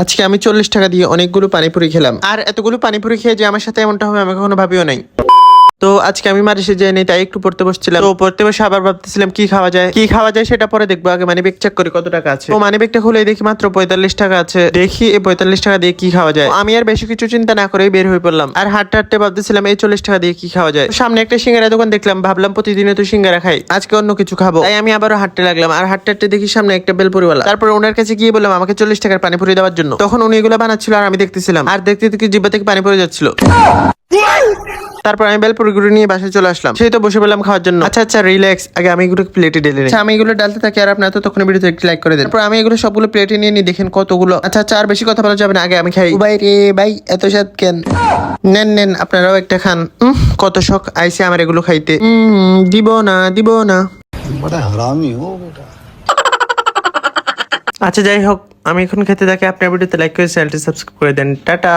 আজকে আমি চল্লিশ টাকা দিয়ে অনেকগুলো পানিপুরি খেলাম। আর এতগুলো পানিপুরি খেয়ে যে আমার সাথে এমনটা হবে, আমি কখনো ভাবিও নাই। তো আজকে আমি মারিসে যাইনি তাই একটু পড়তে বসছিলাম। তো পড়তে বসে আবার ভাবতেছিলাম, কি খাওয়া যায়? কি খাওয়া যায় সেটা পরে দেখব। আগে মানি ব্যাগ চেক করি কত টাকা আছে। তো মানি ব্যাগটা খুলে দেখি মাত্র পঁয়তাল্লিশ টাকা আছে। দেখি এই পঁয়তাল্লিশ টাকা দিয়ে কি খাওয়া যায়। আমি আর বেশি কিছু চিন্তা না করেই বের হয়ে পড়লাম। আর হাঁটতে হাঁটতে ভাবতেছিলাম, এই চল্লিশ টাকা দিয়ে কি খাওয়া যায়? সামনে একটা সিঙ্গারা দোকান দেখলাম, ভাবলাম প্রতিদিনে তো সিঙ্গারা খাই। আজকে অন্য কিছু খাব। তাই আমি আবারও হাঁটতে লাগলাম। আর হাঁটতে হাঁটতে দেখি সামনে একটা বেলপুরিওয়ালা। তারপর ওনার কাছে গিয়ে বললাম, আমাকে চল্লিশ টাকার পানি পানিপুরি দেওয়ার জন্য। তখন উনি এগুলো বানাচ্ছিল আর আমি দেখতেছিলাম। আর দেখতে দেখতে জিব্বা থেকে পানি পড়ে যাচ্ছিল। তারপর আমি বেলপুরিগুলো নিয়ে বাসায় চলে আসলাম। সেই তো বসে পেলাম খাওয়ার জন্য। আচ্ছা আচ্ছা রিল্যাক্স আগে আমি এগুলো প্লেটে ডেলে আচ্ছা আমি এগুলো ডালতে থাকি আর আপনার তো তখন ভিডিও একটি লাইক করে দেন। তারপর আমি এগুলো সবগুলো প্লেটে নিয়ে নিই দেখেন কতগুলো। আচ্ছা আচ্ছা আর বেশি কথা বলা যাবে না আগে আমি খাই। ভাই রে ভাই এত স্বাদ কেন? নেন নেন আপনারাও একটা খান। কত শখ আইছে আমার এগুলো খাইতে। দিব না দিব না। আচ্ছা যাই হোক আমি এখন খেতে থাকি। আপনার ভিডিওতে লাইক করে চ্যানেলটি সাবস্ক্রাইব করে দেন। টাটা।